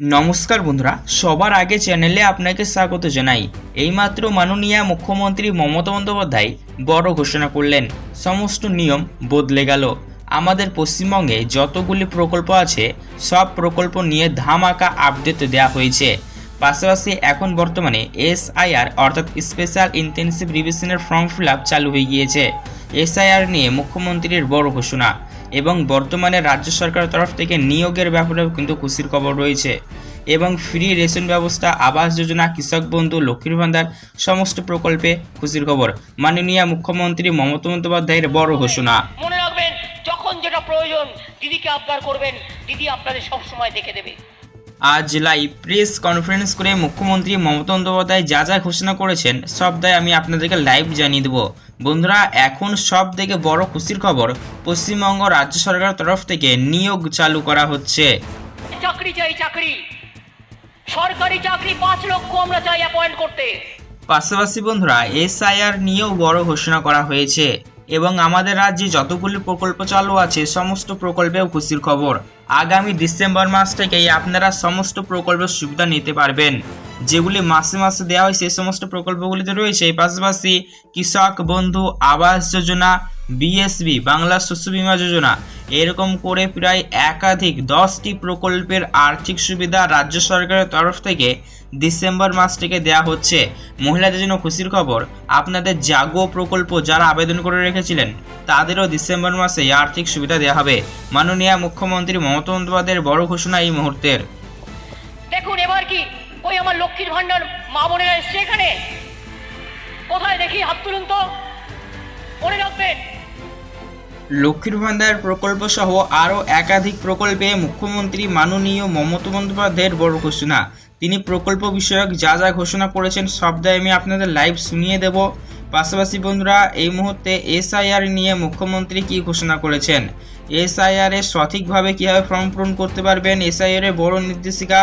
নমস্কার বন্ধুরা, সবার আগে চ্যানেলে আপনাকে স্বাগত জানাই। এইমাত্র মাননীয়া মুখ্যমন্ত্রী মমতা বন্দ্যোপাধ্যায় বড় ঘোষণা করলেন, সমস্ত নিয়ম বদলে গেল। আমাদের পশ্চিমবঙ্গে যতগুলি প্রকল্প আছে, সব প্রকল্প নিয়ে ধামাকা আপডেট দেওয়া হয়েছে। পাশাপাশি এখন বর্তমানে এসআইআর অর্থাৎ স্পেশাল ইন্টেনসিভ রিভিশনের ফর্ম ফিল চালু হয়ে গিয়েছে। এসআইআর নিয়ে মুখ্যমন্ত্রীর বড় ঘোষণা। এবং বর্তমানে রাজ্য সরকারের তরফ থেকে নিয়োগের ব্যাপারেও কিন্তু খুশির খবর রয়েছে। এবং ফ্রি রেশন ব্যবস্থা, আবাস যোজনা, কৃষক বন্ধু, লক্ষ্মীর ভান্ডার সমস্ত প্রকল্পে খুশির খবর। মাননীয় মুখ্যমন্ত্রী মমতা বন্দ্যোপাধ্যায়ের বড় ঘোষণা। মনে রাখবেন, যখন যেটা প্রয়োজন, দিদিকে আবদার করবেন, দিদি আপনাদের সব সময় দেখে দেবে। আজ লাইভ প্রেস কনফারেন্স করে মুখ্যমন্ত্রী মমতা বন্দ্যোপাধ্যায় যা যা ঘোষণা করেছেন সব দায় আমি আপনাদেরকে লাইভ জানিয়ে দেবো। বন্ধুরা এখন সব থেকে বড় খুশির খবর পশ্চিমবঙ্গ রাজ্য সরকারের তরফ থেকে নিয়োগ চালু করা হচ্ছে। চাকরি চাই চাকরি। সরকারি চাকরি পাঁচ লক্ষ আমরা চাই অ্যাপয়েন্ট করতে। পাশাপাশি বন্ধুরা এসআইআর নিয়েও বড় ঘোষণা করা হয়েছে। এবং আমাদের রাজ্যে যতগুলি প্রকল্প চালু আছে, সমস্ত প্রকল্পেও খুশির খবর। আগামী ডিসেম্বর মাস থেকেই আপনারা সমস্ত প্রকল্পের সুবিধা নিতে পারবেন। যেগুলি মাসে মাসে দেওয়া হয় সেই সমস্ত প্রকল্পগুলিতে রয়েছে। পাশাপাশি কৃষক বন্ধু আবাস যোজনা বিএসবি বাংলা শস্য বীমা যোজনা। এরকম করে প্রায় একাধিক দশটি প্রকল্পের আর্থিক সুবিধা রাজ্য সরকারের তরফ থেকে ডিসেম্বর মাস থেকে দেওয়া হচ্ছে। মহিলাদের জন্য খুশির খবর, আপনাদের জাগো প্রকল্প যারা আবেদন করে রেখেছিলেন, তাদেরও ডিসেম্বর মাসে আর্থিক সুবিধা দেওয়া হবে। মাননীয় মুখ্যমন্ত্রী মমতা বন্দ্যোপাধ্যায়ের বড় ঘোষণা এই মুহূর্তের। দেখুন, এবার কি? ওই আমার লক্ষ্মীর ভান্ডার মা বোনেরা এসছে এখানে। কোথায় দেখি? হাত তুলুন তো। মনে রাখবেন। লক্ষ্মীর ভান্ডার প্রকল্প সহ আরও একাধিক প্রকল্পে মুখ্যমন্ত্রী মাননীয় মমতা বন্দ্যোপাধ্যায়ের বড় ঘোষণা। তিনি প্রকল্প বিষয়ক যা যা ঘোষণা করেছেন সব আমি আপনাদের লাইভ শুনিয়ে দেব। পাশাপাশি বন্ধুরা, এই মুহূর্তে এসআইআর নিয়ে মুখ্যমন্ত্রী কি ঘোষণা করেছেন? এসআইআর এ সঠিকভাবে কীভাবে ফর্ম পূরণ করতে পারবেন? এসআইআর এর বড় নির্দেশিকা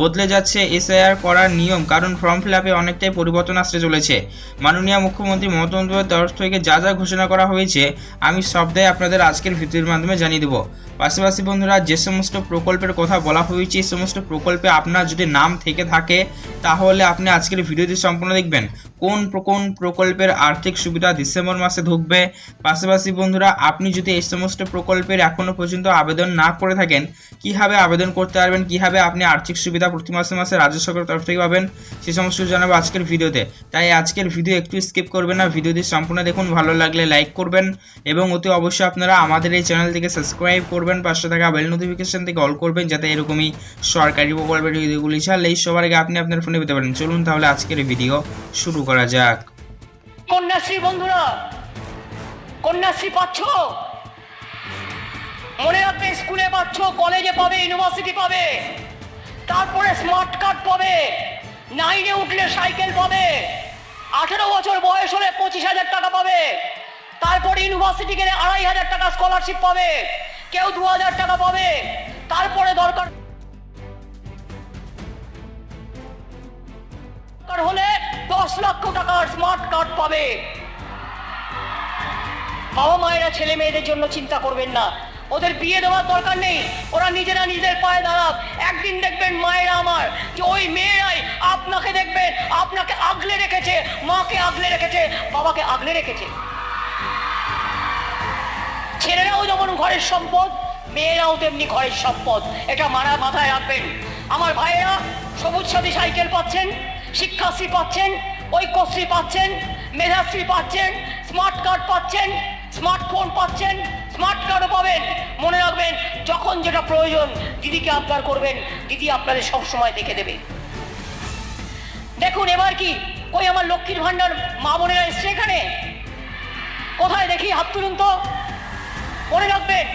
বদলে যাচ্ছে এসআইআর করার নিয়ম, কারণ ফর্ম ফিল আপে অনেকটাই পরিবর্তন আসতে চলেছে। মাননীয় মুখ্যমন্ত্রী মমতা বন্দ্যোপাধ্যায়ের তরফ থেকে যা যা ঘোষণা করা হয়েছে, আমি সবটাই আপনাদের আজকের ভিডিওর মাধ্যমে জানিয়ে দেবো। পাশাপাশি বন্ধুরা, যে সমস্ত প্রকল্পের কথা বলা হয়েছে, এই সমস্ত প্রকল্পে আপনার যদি নাম থেকে থাকে, তাহলে আপনি আজকের ভিডিওটি সম্পূর্ণ দেখবেন। কোন কোন প্রকল্পের আর্থিক সুবিধা ডিসেম্বর মাসে ঢুকবে? পাশাপাশি বন্ধুরা, আপনি যদি এই সমস্ত প্রকল্পের এখনও পর্যন্ত আবেদন না করে থাকেন, কীভাবে আবেদন করতে পারবেন, কীভাবে আপনি আর্থিক সুবিধা প্রতি মাসে মাসে রাজ্য সরকারের তরফ থেকে পাবেন, সে সমস্ত জানাব আজকের ভিডিওতে। তাই আজকের ভিডিও একটু স্কিপ করবেন না, ভিডিওটি সম্পূর্ণ দেখুন, ভালো লাগলে লাইক করবেন এবং অতি অবশ্যই আপনারা আমাদের এই চ্যানেলটিকে সাবস্ক্রাইব করবেন, পাশে থাকা বেল নোটিফিকেশন থেকে অল করবেন, যাতে এরকমই সরকারি প্রকল্পের ভিডিওগুলি ছাড়লে সবার আগে আপনি আপনার ফোনে পেতে পারেন। চলুন তাহলে আজকের ভিডিও শুরু করা যাক। কন্যাশ্রী বন্ধুরা, কন্যাশ্রী পাচ্ছ? মনে রাখবে, স্কুলে পাচ্ছ, কলেজে পাবে ইউনিভার্সিটি পাবে। তারপরে স্মার্ট কার্ড পাবে। নাইনে উঠলে সাইকেল পাবে। আঠেরো বছর বয়স হলে পঁচিশ হাজার টাকা পাবে। তারপরে ইউনিভার্সিটি গেলে আড়াই হাজার টাকা স্কলারশিপ পাবে। কেউ দু হাজার টাকা পাবে। তারপরে দরকার হলে দশ লক্ষ টাকার স্মার্ট কার্ড পাবে। বাবা মায়েরা ছেলে মেয়েদের জন্য চিন্তা করবেন না। ওদের বিয়ে দেওয়ার দরকার নেই। ওরা নিজেরা নিজেদের পায়ে দাঁড়াক। একদিন দেখবেন মায়েরা আমার যে ওই মেয়েরাই আপনাকে দেখবেন আপনাকে আগলে রেখেছে, মাকে আগলে রেখেছে, বাবাকে আগলে রেখেছে। ছেলেরাও যেমন ঘরের সম্পদ, মেয়েরাও তেমনি ঘরের সম্পদ। এটা মারা মাথায় রাখবেন। আমার ভাইয়েরা, সবুজ সাথী সাইকেল পাচ্ছেন, শিক্ষাশ্রী পাচ্ছেন, ঐক্যশ্রী পাচ্ছেন, মেধাশ্রী পাচ্ছেন, স্মার্ট কার্ড পাচ্ছেন স্মার্টফোন পাচ্ছেন, স্মার্ট কার্ডও পাবেন। মনে রাখবেন, যখন যেটা প্রয়োজন, দিদিকে আবদার করবেন, দিদি আপনাদের সব সময় দেখে দেবে। দেখুন, এবার কি? ওই আমার লক্ষ্মীর ভান্ডার মা বোনেরা এসছে এখানে। কোথায় দেখি? হাত তুলুন তো। মনে রাখবেন,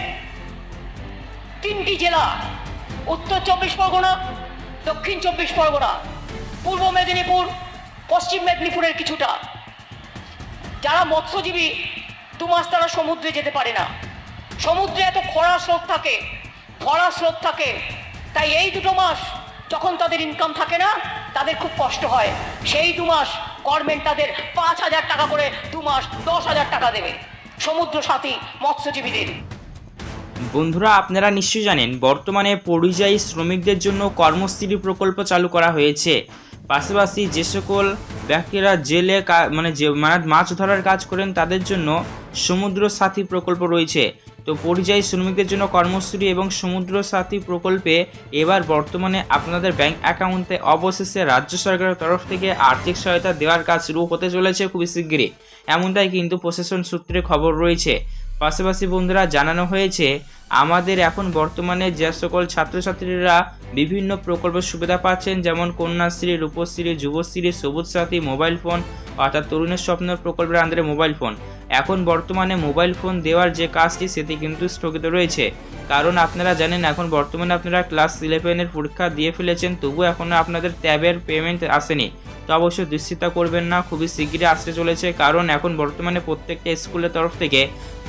তিনটি জেলা। উত্তর চব্বিশ পরগনা, দক্ষিণ চব্বিশ পরগনা, পূর্ব মেদিনীপুর, পশ্চিম মেদিনীপুরের কিছুটা। যারা মৎস্যজীবী দু মাস তারা সমুদ্রে যেতে পারে না। সমুদ্রে এত খরা স্রোত থাকে, ভরা স্রোত থাকে। তাই এই দুটো মাস যখন তাদের ইনকাম থাকে না, তাদের খুব কষ্ট হয়। সেই দু মাস গভর্নমেন্ট তাদের পাঁচ হাজার টাকা করে দু মাস দশ হাজার টাকা দেবে সমুদ্র সাথী মৎস্যজীবীদের। বন্ধুরা, আপনারা নিশ্চয়ই জানেন, বর্তমানে পরিযায়ী শ্রমিকদের জন্য কর্মস্থলী প্রকল্প চালু করা হয়েছে। পাশাপাশি যে সকল ব্যক্তিরা জেলে মানে যে মানে মাছ ধরার কাজ করেন, তাদের জন্য সমুদ্র সাথী প্রকল্প রয়েছে। তো পরিযায়ী শ্রমিকদের জন্য কর্মসূচি এবং সমুদ্র সাথী প্রকল্পে এবার বর্তমানে আপনাদের ব্যাংক অ্যাকাউন্টে অবশেষে রাজ্য সরকারের তরফ থেকে আর্থিক সহায়তা দেওয়ার কাজ শুরু হতে চলেছে খুবই শীঘ্রই এমনটাই কিন্তু প্রশাসন সূত্রে খবর রয়েছে। পাশাপাশি বন্ধুরা জানানো হয়েছে আমাদের এখন বর্তমানে যে সকল ছাত্রছাত্রীরা বিভিন্ন প্রকল্পের সুবিধা পাচ্ছেন, যেমন কন্যাশ্রী, রূপশ্রী, যুবশ্রী সবুজ সাথী মোবাইল ফোন, অর্থাৎ তরুণের স্বপ্ন প্রকল্পের আন্ডারে মোবাইল ফোন। এখন বর্তমানে মোবাইল ফোন দেওয়ার যে কাজটি, সেটি কিন্তু স্থগিত রয়েছে। কারণ আপনারা জানেন, এখন বর্তমানে আপনারা ক্লাস ইলেভেনের পরীক্ষা দিয়ে ফেলেছেন তবুও এখনও আপনাদের ট্যাবের পেমেন্ট আসেনি। তো অবশ্যই দুশ্চিন্তা করবেন না, খুবই শীঘ্রই আসতে চলেছে। কারণ এখন বর্তমানে প্রত্যেকটা স্কুলের তরফ থেকে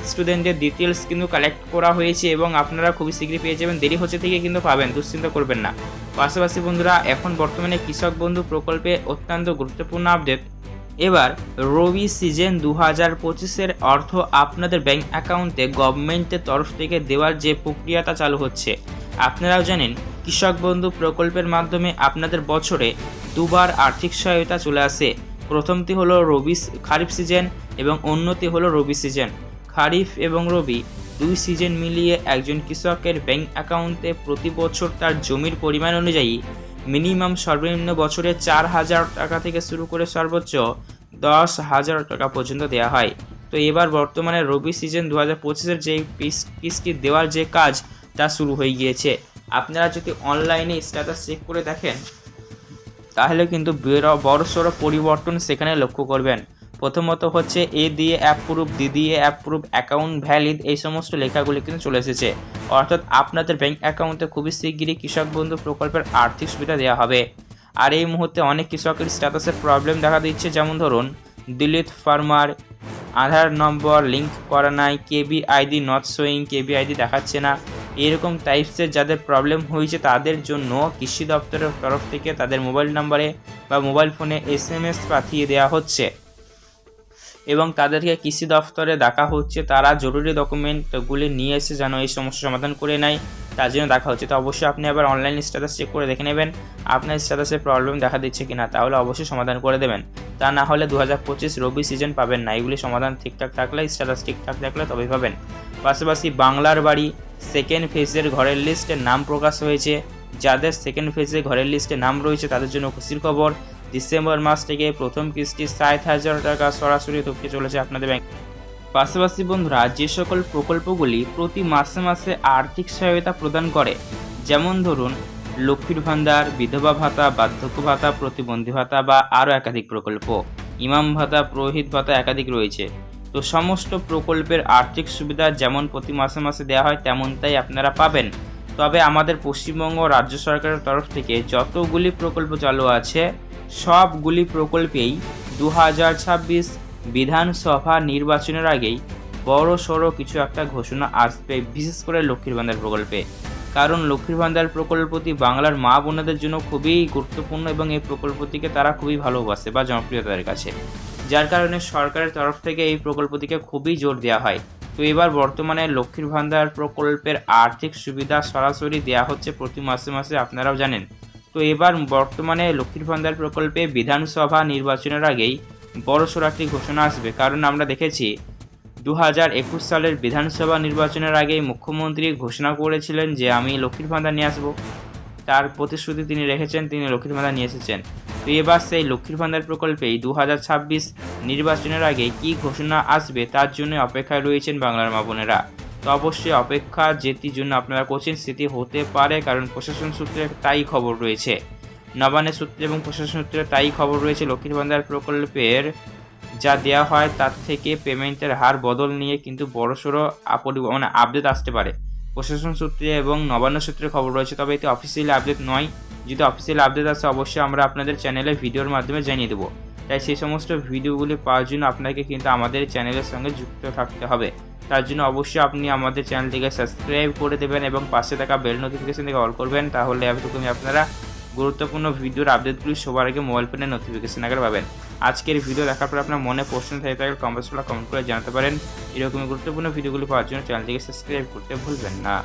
স্টুডেন্টদের ডিটেলস কিন্তু কালেক্ট করা হয়েছে এবং আপনারা খুবই শীঘ্রই পেয়ে যাবেন। দেরি হচ্ছে থেকে কিন্তু পাবেন, দুশ্চিন্তা করবেন না। পাশাপাশি বন্ধুরা, এখন বর্তমানে কৃষক বন্ধু প্রকল্পে অত্যন্ত গুরুত্বপূর্ণ আপডেট এবার, রবি সিজন দু হাজার পঁচিশের অর্থ আপনাদের ব্যাংক অ্যাকাউন্টে গভর্নমেন্টের তরফ থেকে দেওয়ার যে প্রক্রিয়াটা চালু হচ্ছে, আপনারাও জানেন, কৃষক বন্ধু প্রকল্পের মাধ্যমে আপনাদের বছরে দুবার আর্থিক সহায়তা চলে আসে। প্রথমটি হলো রবি, খারিফ সিজন এবং অন্যটি হলো রবি সিজন খারিফ এবং রবি দুই সিজন মিলিয়ে একজন কৃষকের ব্যাংক অ্যাকাউন্টে প্রতি বছর তার জমির পরিমাণ অনুযায়ী মিনিমাম সর্বনিম্ন বছরে চার হাজার টাকা থেকে শুরু করে সর্বোচ্চ দশ হাজার টাকা পর্যন্ত দেওয়া হয়। তো এবার বর্তমানে রবি সিজন দু হাজার পঁচিশের যে কিস্তি দেওয়ার যে কাজ, তা শুরু হয়ে গিয়েছে। আপনারা যদি অনলাইনে স্ট্যাটাস চেক করে দেখেন, তাহলে কিন্তু বড় সড়ো পরিবর্তন সেখানে লক্ষ্য করবেন। প্রথমত হচ্ছে এ দিয়ে অ্যাপ্রুভ দি দিয়ে অ্যাপ্রুভ অ্যাকাউন্ট ভ্যালিড এই সমস্ত লেখাগুলি কিন্তু চলে এসেছে। অর্থাৎ আপনাদের ব্যাংক অ্যাকাউন্টে খুবই শিগগিরই কৃষক বন্ধু প্রকল্পের আর্থিক সুবিধা দেওয়া হবে। আর এই মুহূর্তে অনেক কৃষকের স্ট্যাটাসের প্রবলেম দেখা দিচ্ছে। যেমন ধরুন দিলিত ফার্মার আধার নম্বর লিঙ্ক করা নাই KB ID not showing KB ID দেখাচ্ছে না। এরকম টাইপসের যাদের প্রবলেম হয়েছে তাদের জন্য কৃষি দপ্তরের তরফ থেকে তাদের মোবাইল নাম্বারে বা মোবাইল ফোনে এস এম এস পাঠিয়ে দেওয়া হচ্ছে। এবং তাদেরকে কৃষি দফতরে ডাকা হচ্ছে, তারা জরুরি ডকুমেন্টগুলি নিয়ে এসে যেন এই সমস্যা সমাধান করে নেয়, তার জন্য দেখা হচ্ছে। তো অবশ্যই আপনি আবার অনলাইন স্ট্যাটাস চেক করে দেখে নেবেন, আপনার স্ট্যাটাসে প্রবলেম দেখা দিচ্ছে কিনা, তাহলে অবশ্যই সমাধান করে দেবেন। তা না হলে দু হাজার পঁচিশ রবি সিজন পাবেন না, এগুলি সমাধান ঠিকঠাক থাকলে স্ট্যাটাস ঠিকঠাক থাকলে তবেই পাবেন। পাশাপাশি বাংলার বাড়ি সেকেন্ড ফেজের ঘরের লিস্টে নাম প্রকাশ হয়েছে, যাদের সেকেন্ড ফেজে ঘরের লিস্টে নাম রয়েছে, তাদের জন্য খুশির খবর। ডিসেম্বর মাস থেকে প্রথম কিস্তি ষাট হাজার টাকা সরাসরি ঢুকতে চলেছে আপনাদের ব্যাংক পাশাপাশি বন্ধুরা, যে সকল প্রকল্পগুলি প্রতি মাসে মাসে আর্থিক সহায়তা প্রদান করে, যেমন ধরুন, লক্ষ্মীর ভান্ডার বিধবা ভাতা, বার্ধক্য ভাতা, প্রতিবন্ধী ভাতা বা আরও একাধিক প্রকল্প। ইমাম ভাতা, পুরোহিত ভাতা একাধিক রয়েছে। তো সমস্ত প্রকল্পের আর্থিক সুবিধা যেমন প্রতি মাসে মাসে দেওয়া হয়, তেমনটাই আপনারা পাবেন। তবে আমাদের পশ্চিমবঙ্গ রাজ্য সরকারের তরফ থেকে যতগুলি প্রকল্প চালু আছে, সবগুলি প্রকল্পেই দু হাজার ছাব্বিশ বিধানসভা নির্বাচনের আগেই বড় সড়ো কিছু একটা ঘোষণা আসবে, বিশেষ করে লক্ষ্মীর ভান্ডার প্রকল্পে। কারণ লক্ষ্মীর ভান্ডার প্রকল্পটি বাংলার মা বোনেদের জন্য খুবই গুরুত্বপূর্ণ এবং এই প্রকল্পটিকে তারা খুবই ভালোবাসে বা জনপ্রিয় তাদের কাছে। যার কারণে সরকারের তরফ থেকে এই প্রকল্পটিকে খুবই জোর দেওয়া হয়। তো এবার বর্তমানে লক্ষ্মীর ভান্ডার প্রকল্পের আর্থিক সুবিধা সরাসরি দেওয়া হচ্ছে প্রতি মাসে মাসে, আপনারাও জানেন। তো এবার বর্তমানে লক্ষ্মীর ভান্ডার প্রকল্পে বিধানসভা নির্বাচনের আগেই বড়সড় একটি ঘোষণা আসবে। কারণ আমরা দেখেছি দু হাজার একুশ সালের বিধানসভা নির্বাচনের আগেই মুখ্যমন্ত্রী ঘোষণা করেছিলেন যে, আমি লক্ষ্মীর ভান্ডার নিয়ে আসব। তার প্রতিশ্রুতি তিনি রেখেছেন, তিনি লক্ষ্মীর ভান্ডার নিয়ে এসেছেন। তো এবার সেই লক্ষ্মীর ভান্ডার প্রকল্পেই দু নির্বাচনের আগে কী ঘোষণা আসবে তার জন্য অপেক্ষায় রয়েছেন বাংলার মা বোনেরা। তো অবশ্যই অপেক্ষা যেটির জন্য আপনারা করছেন সেটি হতে পারে কারণ প্রশাসন সূত্রে তাই খবর রয়েছে। নবান্নের সূত্রে এবং প্রশাসন সূত্রে তাই খবর রয়েছে, লক্ষ্মীর ভান্ডার প্রকল্পের যা দেওয়া হয় তার থেকে পেমেন্টের হার বদল নিয়ে কিন্তু বড়সড় মানে আপডেট আসতে পারে। প্রশাসন সূত্রে এবং নবান্ন সূত্রে খবর রয়েছে, তবে এটি অফিসিয়ালি আপডেট নয়। যদি অফিসিয়াল আপডেট আসে, অবশ্যই আমরা আপনাদের চ্যানেলে ভিডিওর মাধ্যমে জানিয়ে দেবো। তাই সেই সমস্ত ভিডিওগুলি পাওয়ার জন্য আপনাকে কিন্তু আমাদের চ্যানেলের সঙ্গে যুক্ত থাকতে হবে। তার জন্য অবশ্যই আপনি আমাদের চ্যানেলটিকে সাবস্ক্রাইব করে দেবেন এবং পাশে থাকা বেল নোটিফিকেশন থেকে অল করবেন। তাহলে এতটুকুনি আপনারা গুরুত্বপূর্ণ ভিডিওর আপডেটগুলি সবার আগে মোবাইল ফোনে নোটিফিকেশন আগে পাবেন। আজকের ভিডিও দেখার পর আপনার মনে প্রশ্ন থেকে থাকলে কমেন্টস কমেন্ট করে জানাতে পারেন। এরকমই গুরুত্বপূর্ণ ভিডিওগুলি পাওয়ার জন্য চ্যানেলটিকে সাবস্ক্রাইব করতে ভুলবেন না।